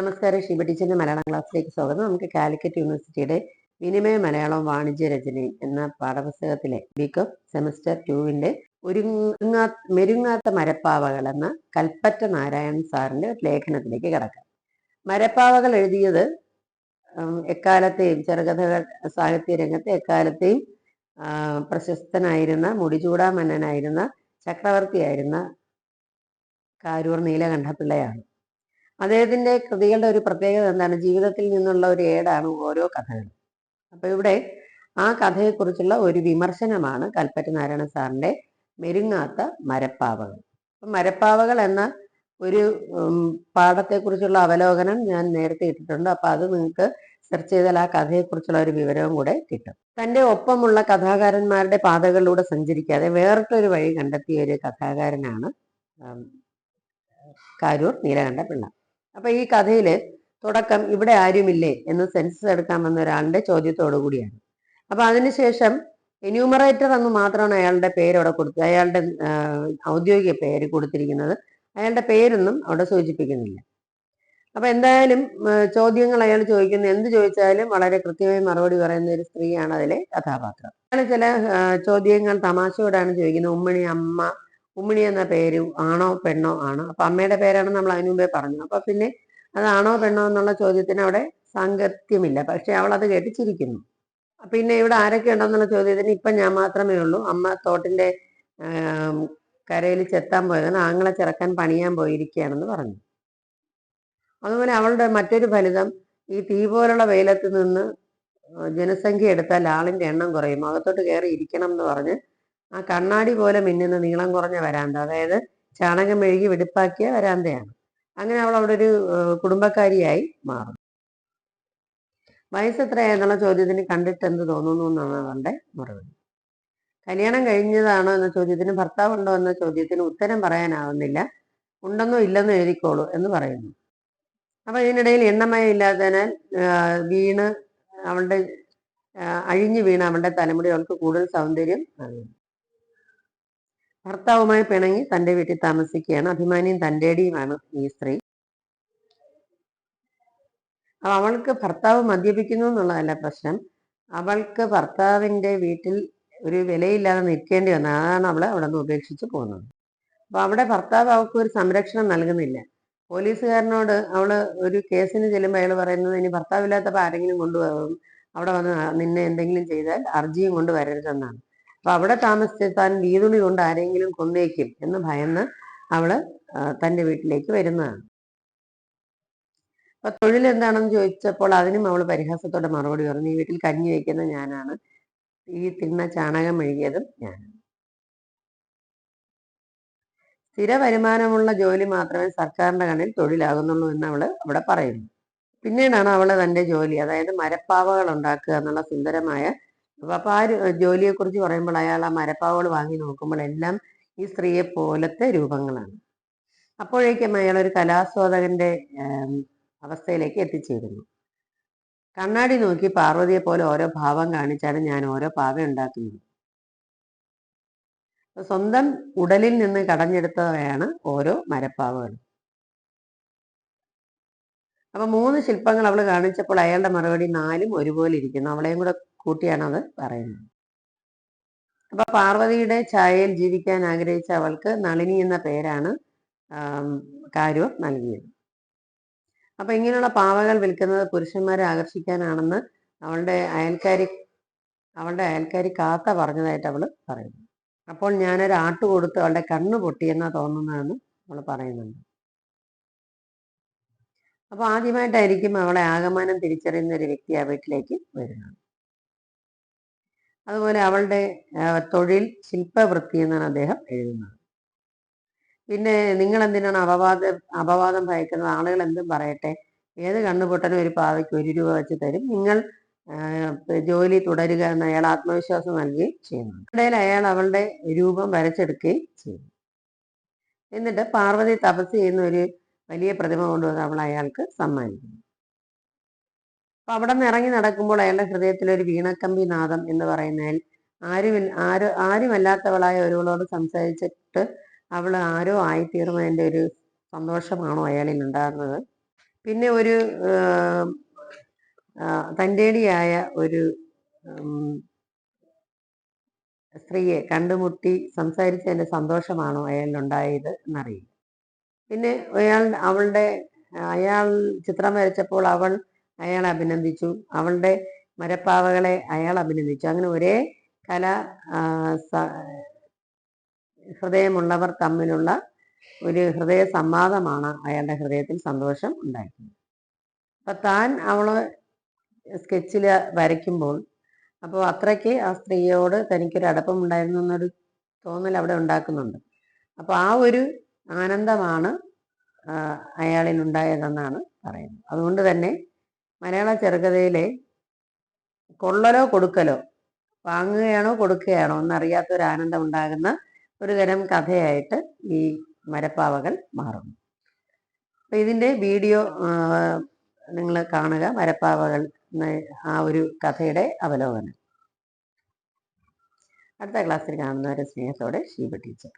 നമസ്കാരം ഷീബ ടീച്ചറിന്റെ മലയാളം ക്ലാസ്സിലേക്ക് സ്വാഗതം. നമുക്ക് കാലിക്കറ്റ് യൂണിവേഴ്സിറ്റിയുടെ വിനിമയ മലയാളം വാണിജ്യ രചനയും എന്ന പാഠപുസ്തകത്തിലെ ബികോം സെമസ്റ്റർ ടുവിന്റെ ഒരുങ്ങാ മെരുങ്ങാത്ത മരപ്പാവകൾ എന്ന കൽപ്പറ്റ നാരായണൻ സാറിന്റെ ഒരു ലേഖനത്തിലേക്ക് കിടക്കാം. മരപ്പാവകൾ എഴുതിയത് എക്കാലത്തെയും ചെറുകഥകൾ സാഹിത്യ രംഗത്തെ എക്കാലത്തെയും പ്രശസ്തനായിരുന്ന മുടിചൂടാ മന്നനായിരുന്ന ചക്രവർത്തിയായിരുന്ന കാരൂർ നീലകണ്ഠപിള്ളയാണ്. അദ്ദേഹത്തിന്റെ കൃതികളുടെ ഒരു പ്രത്യേകത എന്താണ്? ജീവിതത്തിൽ നിന്നുള്ള ഒരു ഏടാണ് ഓരോ കഥകളും. അപ്പൊ ഇവിടെ ആ കഥയെക്കുറിച്ചുള്ള ഒരു വിമർശനമാണ് കൽപ്പറ്റ നാരായണ സാറിന്റെ മെരുങ്ങാത്ത മരപ്പാവകൾ. മരപ്പാവകൾ എന്ന ഒരു പാഠത്തെക്കുറിച്ചുള്ള അവലോകനം ഞാൻ നേരത്തെ ഇട്ടിട്ടുണ്ട്. അപ്പൊ അത് നിങ്ങൾക്ക് സെർച്ച് ചെയ്താൽ ആ കഥയെക്കുറിച്ചുള്ള ഒരു വിവരവും കൂടെ കിട്ടും. തന്റെ ഒപ്പമുള്ള കഥാകാരന്മാരുടെ പാതകളിലൂടെ സഞ്ചരിക്കാതെ വേറിട്ടൊരു വഴി കണ്ടെത്തിയ ഒരു കഥാകാരനാണ് കാരൂർ നീലകണ്ഠ പിള്ള അപ്പൊ ഈ കഥയിൽ തുടക്കം ഇവിടെ ആരുമില്ലേ എന്ന് സെൻസസ് എടുക്കാൻ വന്ന ഒരാളുടെ ചോദ്യത്തോടു കൂടിയാണ്. അപ്പൊ അതിനുശേഷം എന്യൂമറേറ്റർ എന്ന് മാത്രമാണ് അയാളുടെ പേര് അവിടെ കൊടുത്തത് അയാളുടെ ഔദ്യോഗിക പേര് കൊടുത്തിരിക്കുന്നത്. അയാളുടെ പേരൊന്നും അവിടെ സൂചിപ്പിക്കുന്നില്ല. അപ്പൊ എന്തായാലും ചോദ്യങ്ങൾ അയാൾ ചോദിക്കുന്ന. എന്ത് ചോദിച്ചാലും വളരെ കൃത്യമായി മറുപടി പറയുന്ന ഒരു സ്ത്രീയാണ് അതിലെ കഥാപാത്രം. അയാൾ ചില ചോദ്യങ്ങൾ തമാശയോടാണ് ചോദിക്കുന്നത്. ഉമ്മണി അമ്മ ഉമ്മിണി എന്ന പേര് ആണോ പെണ്ണോ ആണ്. അപ്പൊ അമ്മയുടെ പേരാണ് നമ്മൾ അതിനു മുമ്പേ പറഞ്ഞു. അപ്പൊ പിന്നെ അതാണോ പെണ്ണോ എന്നുള്ള ചോദ്യത്തിന് അവിടെ സാങ്കത്യമില്ല. പക്ഷെ അവൾ അത് കേട്ട് ചിരിക്കുന്നു പിന്നെ ഇവിടെ ആരൊക്കെ ഉണ്ടെന്നുള്ള ചോദ്യത്തിന് ഇപ്പൊ ഞാൻ മാത്രമേ ഉള്ളൂ. അമ്മ തോട്ടിന്റെ കരയിൽ ചെത്താൻ പോയതാണ്. ആങ്ങളെ ചിറക്കാൻ പണിയാൻ പോയിരിക്കുകയാണെന്ന് പറഞ്ഞു. അതുപോലെ അവളുടെ മറ്റൊരു ഫലിതം ഈ തീ പോലുള്ള വെയിലത്ത് നിന്ന് ജനസംഖ്യ എടുത്താൽ ആളിന്റെ എണ്ണം കുറയും. അകത്തോട്ട് കയറി ഇരിക്കണം എന്ന് പറഞ്ഞ് ആ കണ്ണാടി പോലെ മിന്നുന്ന നീളം കുറഞ്ഞ വരാന്ത. അതായത് ചാണകം മെഴുകി വെടിപ്പാക്കിയ വരാന്തയാണ്. അങ്ങനെ അവൾ അവിടെ ഒരു കുടുംബക്കാരിയായി മാറും. വയസ്സ് എത്രയായെന്നുള്ള ചോദ്യത്തിന് കണ്ടിട്ട് എന്ത് തോന്നുന്നു എന്നാണ് അവളുടെ മറുപടി. കല്യാണം കഴിഞ്ഞതാണോ എന്ന ചോദ്യത്തിന് ഭർത്താവ് ഉണ്ടോ എന്ന ചോദ്യത്തിന് ഉത്തരം പറയാനാവുന്നില്ല. ഉണ്ടെന്നോ ഇല്ലെന്നോ എഴുതിക്കോളൂ എന്ന് പറയുന്നു. അപ്പൊ ഇതിനിടയിൽ എണ്ണമയം ഇല്ലാത്തതിനാൽ വീണ് അവളുടെ അഴിഞ്ഞു വീണ് അവളുടെ തലമുടി അവൾക്ക് കൂടുതൽ സൗന്ദര്യം നൽകുന്നു. ഭർത്താവുമായി പിണങ്ങി തന്റെ വീട്ടിൽ താമസിക്കുകയാണ്. അഭിമാനിയും തന്റേടിയുമാണ് ഈ സ്ത്രീ. അവൾക്ക് ഭർത്താവ് മദ്യപിക്കുന്നു എന്നുള്ളതല്ല പ്രശ്നം. അവൾക്ക് ഭർത്താവിന്റെ വീട്ടിൽ ഒരു വിലയില്ലാതെ നിൽക്കേണ്ടി വന്നു അതാണ് അവൾ അവിടെ നിന്ന് ഉപേക്ഷിച്ച് പോകുന്നത്. അപ്പൊ അവിടെ ഭർത്താവ് അവൾക്ക് ഒരു സംരക്ഷണം നൽകുന്നില്ല. പോലീസുകാരനോട് അവൾ ഒരു കേസിന് ചെല്ലുമ്പോൾ അയാൾ പറയുന്നത് ഇനി ഭർത്താവില്ലാത്തപ്പോൾ ആരെങ്കിലും കൊണ്ടുപോകും. അവിടെ വന്ന് നിന്നെ എന്തെങ്കിലും ചെയ്താൽ അർജിയും കൊണ്ട് വരരുതെന്നാണ് അപ്പൊ അവിടെ താമസിച്ച് താൻ വീതുളി കൊണ്ട് ആരെങ്കിലും കൊന്നേക്കും എന്ന് ഭയന്ന് അവൾ തന്റെ വീട്ടിലേക്ക് വരുന്നതാണ്. അപ്പൊ തൊഴിൽ എന്താണെന്ന് ചോദിച്ചപ്പോൾ അതിനും അവൾ പരിഹാസത്തോടെ മറുപടി പറഞ്ഞു ഈ വീട്ടിൽ കഞ്ഞി വയ്ക്കുന്ന ഞാനാണ്. ഈ തിന്ന ചാണകം മെഴുകിയതും ഞാൻ സ്ഥിര വരുമാനമുള്ള ജോലി മാത്രമേ സർക്കാരിന്റെ കണ്ണിൽ തൊഴിലാകുന്നുള്ളൂ എന്ന് അവൾ അവിടെ പറയുന്നു. പിന്നീടാണ് അവൾ തന്റെ ജോലി അതായത് മരപ്പാവകൾ ഉണ്ടാക്കുക എന്നുള്ള സുന്ദരമായ അപ്പൊ ആ ഒരു ജോലിയെ കുറിച്ച് പറയുമ്പോൾ അയാൾ ആ മരപ്പാവകൾ വാങ്ങി നോക്കുമ്പോൾ എല്ലാം ഈ സ്ത്രീയെ പോലത്തെ രൂപങ്ങളാണ്. അപ്പോഴേക്കും അയാൾ ഒരു കലാസ്വാദകന്റെ അവസ്ഥയിലേക്ക് എത്തിച്ചേരുന്നു. കണ്ണാടി നോക്കി പാർവതിയെ പോലെ ഓരോ ഭാവം കാണിച്ചാണ് ഞാൻ ഓരോ പാവ ഉണ്ടാക്കുന്നത്. സ്വന്തം ഉടലിൽ നിന്ന് കടഞ്ഞെടുത്തവയാണ് ഓരോ മരപ്പാവകൾ. അപ്പൊ മൂന്ന് ശില്പങ്ങൾ അവൾ കാണിച്ചപ്പോൾ അയാളുടെ മറുപടി നാലും ഒരുപോലെ ഇരിക്കുന്നു. അവളെയും കൂടെ കൂട്ടിയാണ് അത് പറയുന്നത്. അപ്പൊ പാർവതിയുടെ ഛായയിൽ ജീവിക്കാൻ ആഗ്രഹിച്ച അവൾക്ക് നളിനി എന്ന പേരാണ് കാരൂർ നൽകിയത്. അപ്പൊ ഇങ്ങനെയുള്ള പാവകൾ വിൽക്കുന്നത് പുരുഷന്മാരെ ആകർഷിക്കാനാണെന്ന് അവളുടെ അയൽക്കാരി അവളുടെ അയൽക്കാരി കാത്ത പറഞ്ഞതായിട്ട് അവൾ പറയുന്നു. അപ്പോൾ ഞാനൊരു ആട്ട് കൊടുത്ത് അവളുടെ കണ്ണ് പൊട്ടിയെന്നാ തോന്നുന്നതെന്ന് അവൾ പറയുന്നുണ്ട്. അപ്പൊ ആദ്യമായിട്ടായിരിക്കും അവളെ ആകമാനം തിരിച്ചറിയുന്ന ഒരു വ്യക്തി ആ വീട്ടിലേക്ക് വരുന്നത്. അതുപോലെ അവളുടെ തൊഴിൽ ശില്പവൃത്തി എന്നാണ് അദ്ദേഹം എഴുതുന്നത്. പിന്നെ നിങ്ങൾ എന്തിനാണ് അപവാദ അപവാദം ഭയക്കുന്നത്? ആളുകൾ എന്തും പറയട്ടെ. ഏത് കണ്ണുപൊട്ടനും ഒരു പാവയ്ക്ക് ഒരു രൂപ വെച്ച് തരും. നിങ്ങൾ ജോലി തുടരുക എന്ന് അയാൾ ആത്മവിശ്വാസം നൽകുകയും ചെയ്യുന്നു. ഇടയിൽ അയാൾ അവളുടെ രൂപം വരച്ചെടുക്കുകയും ചെയ്യുന്നു. എന്നിട്ട് പാർവതി തപസ് ചെയ്യുന്ന ഒരു വലിയ പ്രതിമ കൊണ്ടുവന്ന് അവൾ അയാൾക്ക് സമ്മാനിക്കുന്നു. അപ്പൊ അവിടെ നിന്ന് ഇറങ്ങി നടക്കുമ്പോൾ അയാളുടെ ഹൃദയത്തിൽ ഒരു വീണക്കമ്പി നാദം എന്ന് പറയുന്നതിൽ ആരും ആര് ആരുമല്ലാത്തവളായ ഒരുവളോട് സംസാരിച്ചിട്ട് അവൾ ആരോ ആയിത്തീർന്നതിന്റെ ഒരു സന്തോഷമാണോ അയാളിൽ ഉണ്ടാകുന്നത്. പിന്നെ ഒരു തന്റെടിയായ ഒരു സ്ത്രീയെ കണ്ടുമുട്ടി സംസാരിച്ചതിന്റെ സന്തോഷമാണോ അയാളിലുണ്ടായത് എന്നറിയില്ല. പിന്നെ അയാൾ അവളുടെ അയാൾ ചിത്രം വരച്ചപ്പോൾ അവൾ അയാളെ അഭിനന്ദിച്ചു. അവളുടെ മരപ്പാവകളെ അയാൾ അഭിനന്ദിച്ചു. അങ്ങനെ ഒരേ കല ഹൃദയമുള്ളവർ തമ്മിലുള്ള ഒരു ഹൃദയ സംവാദമാണ് അയാളുടെ ഹൃദയത്തിൽ സന്തോഷം ഉണ്ടാക്കുന്നത് അപ്പൊ താൻ അവൾ സ്കെച്ചിൽ വരയ്ക്കുമ്പോൾ അപ്പോൾ അത്രയ്ക്ക് ആ സ്ത്രീയോട് തനിക്കൊരു അടുപ്പമുണ്ടായിരുന്നു എന്നൊരു തോന്നൽ അവിടെ ഉണ്ടാക്കുന്നുണ്ട്. അപ്പോൾ ആ ഒരു ആനന്ദമാണ് അയാളിൽ ഉണ്ടായതെന്നാണ് പറയുന്നത്. അതുകൊണ്ട് തന്നെ മലയാള ചെറുകഥയിലെ കൊള്ളലോ കൊടുക്കലോ? വാങ്ങുകയാണോ കൊടുക്കുകയാണോ എന്നറിയാത്ത ഒരു ആനന്ദം ഉണ്ടാകുന്ന ഒരു തരം കഥയായിട്ട് ഈ മരപ്പാവകൾ മാറുന്നു. അപ്പൊ ഇതിന്റെ വീഡിയോ നിങ്ങൾ കാണുക. മരപ്പാവകൾ ആ ഒരു കഥയുടെ അവലോകനം. അടുത്ത ക്ലാസ്സിൽ കാണുന്നവരെ സ്നേഹത്തോടെ ഷീബ ടീച്ചർ.